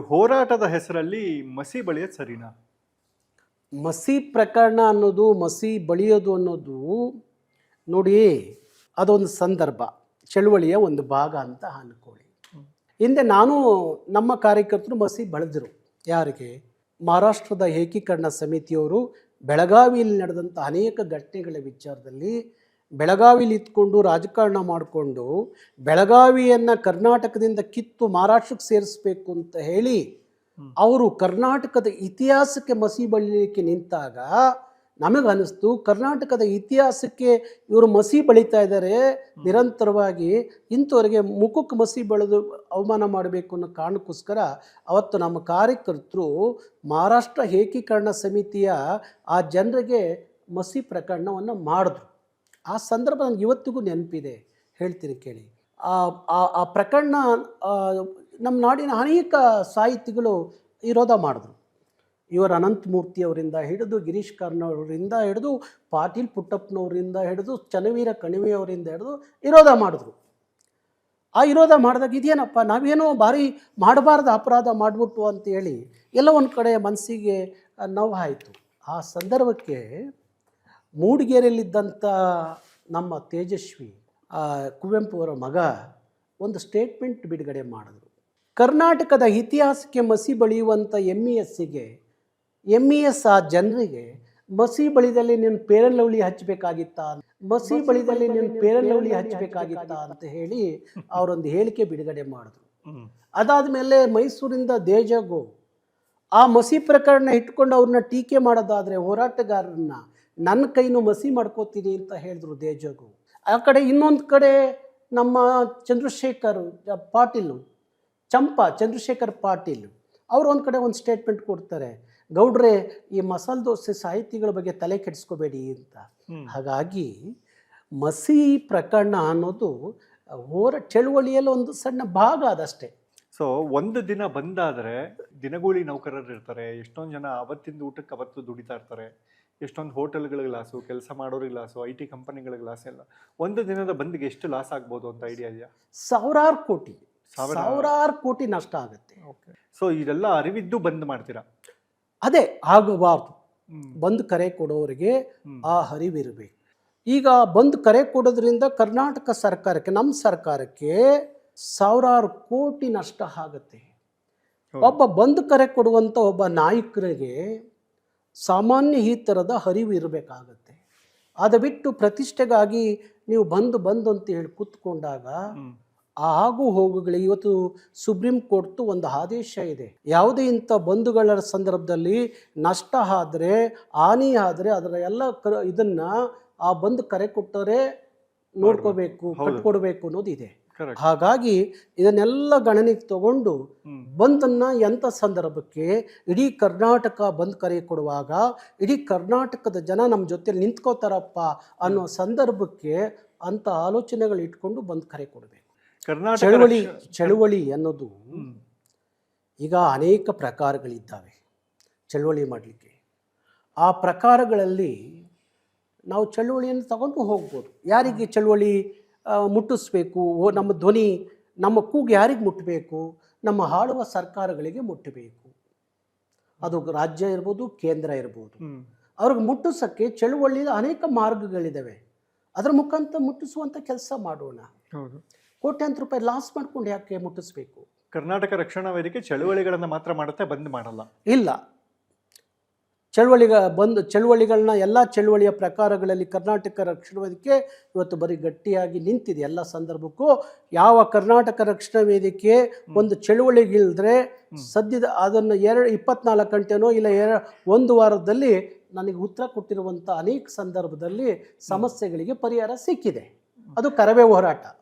ಹೋರಾಟದ ಹೆಸರಲ್ಲಿ ಮಸಿ ಬಳಿಯೋದು ಸರಿನಾ? ಮಸಿ ಪ್ರಕರಣ ಅನ್ನೋದು, ಮಸಿ ಬಳಿಯೋದು ಅನ್ನೋದು ನೋಡಿ, ಅದೊಂದು ಸಂದರ್ಭ, ಚಳುವಳಿಯ ಒಂದು ಭಾಗ ಅಂತ ಅನ್ಕೊಳ್ಳಿ. ಹಿಂದೆ ನಾನು, ನಮ್ಮ ಕಾರ್ಯಕರ್ತರು ಮಸಿ ಬಳೆದರು. ಯಾರಿಗೆ? ಮಹಾರಾಷ್ಟ್ರದ ಏಕೀಕರಣ ಸಮಿತಿಯವರು ಬೆಳಗಾವಿಯಲ್ಲಿ ನಡೆದಂಥ ಅನೇಕ ಘಟನೆಗಳ ವಿಚಾರದಲ್ಲಿ ಬೆಳಗಾವಿಲಿ ಇತ್ಕೊಂಡು ರಾಜಕಾರಣ ಮಾಡಿಕೊಂಡು ಬೆಳಗಾವಿಯನ್ನು ಕರ್ನಾಟಕದಿಂದ ಕಿತ್ತು ಮಹಾರಾಷ್ಟ್ರಕ್ಕೆ ಸೇರಿಸ್ಬೇಕು ಅಂತ ಹೇಳಿ ಅವರು ಕರ್ನಾಟಕದ ಇತಿಹಾಸಕ್ಕೆ ಮಸಿ ಬಳಿಲಿಕ್ಕೆ ನಿಂತಾಗ ನಮಗನ್ನಿಸ್ತು ಕರ್ನಾಟಕದ ಇತಿಹಾಸಕ್ಕೆ ಇವರು ಮಸಿ ಬಳಿತಾ ಇದ್ದಾರೆ. ನಿರಂತರವಾಗಿ ಇಂಥವರಿಗೆ ಮುಖಕ್ಕೆ ಮಸಿ ಬಳಿದು ಅವಮಾನ ಮಾಡಬೇಕು ಅನ್ನೋ ಕಾರಣಕ್ಕೋಸ್ಕರ ಅವತ್ತು ನಮ್ಮ ಕಾರ್ಯಕರ್ತರು ಮಹಾರಾಷ್ಟ್ರ ಏಕೀಕರಣ ಸಮಿತಿಯ ಆ ಜನರಿಗೆ ಮಸಿ ಪ್ರಕರಣವನ್ನು ಮಾಡಿದ್ರು. ಆ ಸಂದರ್ಭ ನನಗೆ ಇವತ್ತಿಗೂ ನೆನಪಿದೆ. ಹೇಳ್ತೀನಿ ಕೇಳಿ. ಆ ಪ್ರಕರಣ ನಮ್ಮ ನಾಡಿನ ಅನೇಕ ಸಾಹಿತಿಗಳು ವಿರೋಧ ಮಾಡಿದ್ರು. ಇವರ ಅನಂತಮೂರ್ತಿ ಅವರಿಂದ ಹಿಡಿದು ಗಿರೀಶ್ ಕಾರ್ನವರಿಂದ ಹಿಡಿದು ಪಾಟೀಲ್ ಪುಟ್ಟಪ್ಪನವರಿಂದ ಹಿಡಿದು ಚನ್ನವೀರ ಕಣಿವೆಯವರಿಂದ ಹಿಡಿದು ವಿರೋಧ ಮಾಡಿದ್ರು. ಆ ವಿರೋಧ ಮಾಡಿದಾಗ ಇದೇನಪ್ಪ, ನಾವೇನೋ ಭಾರಿ ಮಾಡಬಾರ್ದು ಅಪರಾಧ ಮಾಡಿಬಿಟ್ಟು ಅಂತೇಳಿ ಎಲ್ಲ ಒಂದು ಕಡೆ ಮನಸ್ಸಿಗೆ ನೋವಾಯಿತು ಆ ಸಂದರ್ಭಕ್ಕೆ ಮೂಡಿಗೆರೆಯಲ್ಲಿದ್ದಂಥ ನಮ್ಮ ತೇಜಸ್ವಿ ಆ, ಕುವೆಂಪು ಅವರ ಮಗ ಒಂದು ಸ್ಟೇಟ್ಮೆಂಟ್ ಬಿಡುಗಡೆ ಮಾಡಿದ್ರು. ಕರ್ನಾಟಕದ ಇತಿಹಾಸಕ್ಕೆ ಮಸಿ ಬಳಿಯುವಂಥ ಎಂ ಇ ಎಸ್ಸಿಗೆ ಎಂ ಇ ಎಸ್ ಆ ಜನರಿಗೆ ಮಸಿ ಬಳಿದಲ್ಲಿ ನೀನು ಪೇರನ್ ಲವ್ಲಿ ಹಚ್ಚಬೇಕಾಗಿತ್ತಾ ಮಸಿ ಬಳಿದಲ್ಲಿ ನೀನು ಪೇರನ್ ಲವ್ಲಿ ಹಚ್ಚಬೇಕಾಗಿತ್ತಾ ಅಂತ ಹೇಳಿ ಅವರೊಂದು ಹೇಳಿಕೆ ಬಿಡುಗಡೆ ಮಾಡಿದ್ರು. ಅದಾದ ಮೇಲೆ ಮೈಸೂರಿಂದ ದೇಜಗೋ ಆ ಮಸಿ ಪ್ರಕರಣ ಇಟ್ಕೊಂಡು ಅವ್ರನ್ನ ಟೀಕೆ ಮಾಡೋದಾದರೆ ಹೋರಾಟಗಾರರನ್ನ ನನ್ನ ಕೈನೂ ಮಸಿ ಮಾಡ್ಕೋತೀನಿ ಅಂತ ಹೇಳಿದ್ರು ದೇಜಗು ಆ ಕಡೆ ಇನ್ನೊಂದು ಕಡೆ ನಮ್ಮ ಚಂದ್ರಶೇಖರ್ ಪಾಟೀಲು ಚಂಪಾ ಚಂದ್ರಶೇಖರ್ ಪಾಟೀಲ್ ಅವರು ಒಂದು ಕಡೆ ಒಂದು ಸ್ಟೇಟ್ಮೆಂಟ್ ಕೊಡ್ತಾರೆ ಗೌಡ್ರೆ ಈ ಮಸಾಲೆ ದೋಸೆ ಸಾಹಿತಿಗಳ ಬಗ್ಗೆ ತಲೆ ಕೆಡಿಸ್ಕೋಬೇಡಿ ಅಂತ. ಹಾಗಾಗಿ ಮಸಿ ಪ್ರಕರಣ ಅನ್ನೋದು ಹೋರ ಚಳುವಳಿಯಲ್ಲಿ ಒಂದು ಸಣ್ಣ ಭಾಗ ಅದಷ್ಟೇ. ಸೊ ಒಂದು ದಿನ ಬಂದಾದರೆ ದಿನಗೂಲಿ ನೌಕರರು ಇರ್ತಾರೆ ಎಷ್ಟೊಂದು ಜನ ಅವತ್ತಿಂದ ಊಟಕ್ಕೆ ಅವತ್ತು ದುಡಿತಾ ಇರ್ತಾರೆ. ಎಷ್ಟೊಂದು ಹೋಟೆಲ್ಗಳ ಲಾಸು ಕೆಲಸ ಮಾಡೋರಿಗೆ ಲಾಸು ಐ ಟಿ ಕಂಪನಿಗಳ ಗ್ಲಾಸ್ ಎಲ್ಲ. ಒಂದು ದಿನದ ಬಂದಿಗೆ ಎಷ್ಟು ಲಾಸ್ ಆಗ್ಬೋದು ಅಂತ ಐಡಿಯಾ ಇದೆಯಾ? ಸಾವಿರಾರು ಕೋಟಿ. ಸಾವಿರ- ಸಾವಿರಾರು ಕೋಟಿ ನಷ್ಟ ಆಗುತ್ತೆ. ಓಕೆ. ಸೊ ಇದೆಲ್ಲ ಅರಿವಿದ್ದು ಬಂದ್ ಮಾಡ್ತೀರಾ? ಅದೇ ಆಗಬಾರ್ದು. ಬಂದ್ ಕರೆ ಕೊಡೋರಿಗೆ. ಆ ಹರಿವಿರಬೇಕು ಈಗ ಬಂದ್ ಕರೆ ಕೊಡೋದ್ರಿಂದ ಕರ್ನಾಟಕ ಸರ್ಕಾರಕ್ಕೆ ನಮ್ಮ ಸರ್ಕಾರಕ್ಕೆ ಸಾವಿರಾರು ಕೋಟಿ ನಷ್ಟ ಆಗುತ್ತೆ. ಒಬ್ಬ ಬಂದ್ ಕರೆ ಕೊಡುವಂಥ ಒಬ್ಬ ನಾಯಕರಿಗೆ ಸಾಮಾನ್ಯ ಈ ಥರದ ಹರಿವು ಇರಬೇಕಾಗತ್ತೆ ಅದು ಬಿಟ್ಟು ಪ್ರತಿಷ್ಠೆಗಾಗಿ ನೀವು ಬಂದು ಬಂದು ಅಂತ ಹೇಳಿ ಕೂತ್ಕೊಂಡಾಗ ಆಗು ಹೋಗುಗಳಿಗೆ ಇವತ್ತು ಸುಪ್ರೀಂ ಕೋರ್ಟ್ದು ಒಂದು ಆದೇಶ ಇದೆ ಯಾವುದೇ ಇಂಥ ಬಂಧುಗಳ ಸಂದರ್ಭದಲ್ಲಿ ನಷ್ಟ ಆದರೆ ಹಾನಿ ಆದರೆ ಅದರ ಎಲ್ಲ ಕ ಇದನ್ನ ಆ ಬಂದು ಕರೆ ಕೊಟ್ಟರೆ ನೋಡ್ಕೋಬೇಕು. ಕಟ್ಕೊಡ್ಬೇಕು ಅನ್ನೋದು ಇದೆ. ಹಾಗಾಗಿ ಇದನ್ನೆಲ್ಲ ಗಣನೆಗೆ ತಗೊಂಡು. ಬಂದನ್ನ ಎಂಥ ಸಂದರ್ಭಕ್ಕೆ ಇಡೀ ಕರ್ನಾಟಕ ಬಂದ್ ಕರೆ ಕೊಡುವಾಗ ಇಡೀ ಕರ್ನಾಟಕದ ಜನ ನಮ್ಮ ಜೊತೆಲಿ ನಿಂತ್ಕೋತಾರಪ್ಪ ಅನ್ನೋ ಸಂದರ್ಭಕ್ಕೆ ಅಂತ ಆಲೋಚನೆಗಳು ಇಟ್ಕೊಂಡು ಬಂದ್ ಕರೆ ಕೊಡಬೇಕು. ಕರ್ನಾಟಕ ಚಳುವಳಿ ಚಳುವಳಿ ಅನ್ನೋದು ಈಗ ಅನೇಕ ಪ್ರಕಾರಗಳಿದ್ದಾವೆ ಚಳುವಳಿ ಮಾಡಲಿಕ್ಕೆ. ಆ ಪ್ರಕಾರಗಳಲ್ಲಿ ನಾವು ಚಳುವಳಿಯನ್ನು ತಗೊಂಡು ಹೋಗ್ಬೋದು. ಯಾರಿಗೆ ಚಳುವಳಿ? ಮುಟ್ಟಿಸ್ಬೇಕು. ಓ ನಮ್ಮ ಧ್ವನಿ ನಮ್ಮ ಕೂಗು ಯಾರಿಗೆ ಮುಟ್ಟಬೇಕು? ನಮ್ಮ ಆಳುವ ಸರ್ಕಾರಗಳಿಗೆ ಮುಟ್ಟಬೇಕು. ಅದು ರಾಜ್ಯ ಇರ್ಬೋದು ಕೇಂದ್ರ ಇರ್ಬೋದು. ಅವ್ರಿಗೆ ಮುಟ್ಟಿಸೋಕ್ಕೆ ಚಳುವಳಿ ಅನೇಕ ಮಾರ್ಗಗಳಿದ್ದಾವೆ ಅದರ ಮುಖಾಂತರ ಮುಟ್ಟಿಸುವಂಥ ಕೆಲಸ ಮಾಡೋಣ. ಕೋಟ್ಯಾಂತರ ರೂಪಾಯಿ ಲಾಸ್ ಮಾಡ್ಕೊಂಡು ಯಾಕೆ ಮುಟ್ಟಿಸ್ಬೇಕು? ಕರ್ನಾಟಕ ರಕ್ಷಣಾ ವೇದಿಕೆ ಚಳುವಳಿಗಳನ್ನು ಮಾತ್ರ ಮಾಡುತ್ತೆ ಬಂದ್ ಮಾಡಲ್ಲ. ಇಲ್ಲ. ಚಳುವಳಿಗ ಬಂದು ಚಳುವಳಿಗಳನ್ನ ಎಲ್ಲ ಚಳುವಳಿಯ ಪ್ರಕಾರಗಳಲ್ಲಿ ಕರ್ನಾಟಕ ರಕ್ಷಣಾ ವೇದಿಕೆ ಇವತ್ತು ಬರೀ ಗಟ್ಟಿಯಾಗಿ ನಿಂತಿದೆ ಎಲ್ಲ ಸಂದರ್ಭಕ್ಕೂ. ಯಾವ ಕರ್ನಾಟಕ ರಕ್ಷಣಾ ವೇದಿಕೆ ಒಂದು ಚಳುವಳಿಗಿಲ್ದ್ರೆ ಸದ್ಯದ ಅದನ್ನು ಎರಡು ಇಪ್ಪತ್ನಾಲ್ಕು ಗಂಟೆನೋ ಇಲ್ಲ ಎರ ಒಂದು ವಾರದಲ್ಲಿ ನನಗೆ ಉತ್ತರ ಕೊಟ್ಟಿರುವಂಥ ಅನೇಕ ಸಂದರ್ಭದಲ್ಲಿ ಸಮಸ್ಯೆಗಳಿಗೆ ಪರಿಹಾರ ಸಿಕ್ಕಿದೆ. ಅದು ಕರವೇ ಹೋರಾಟ.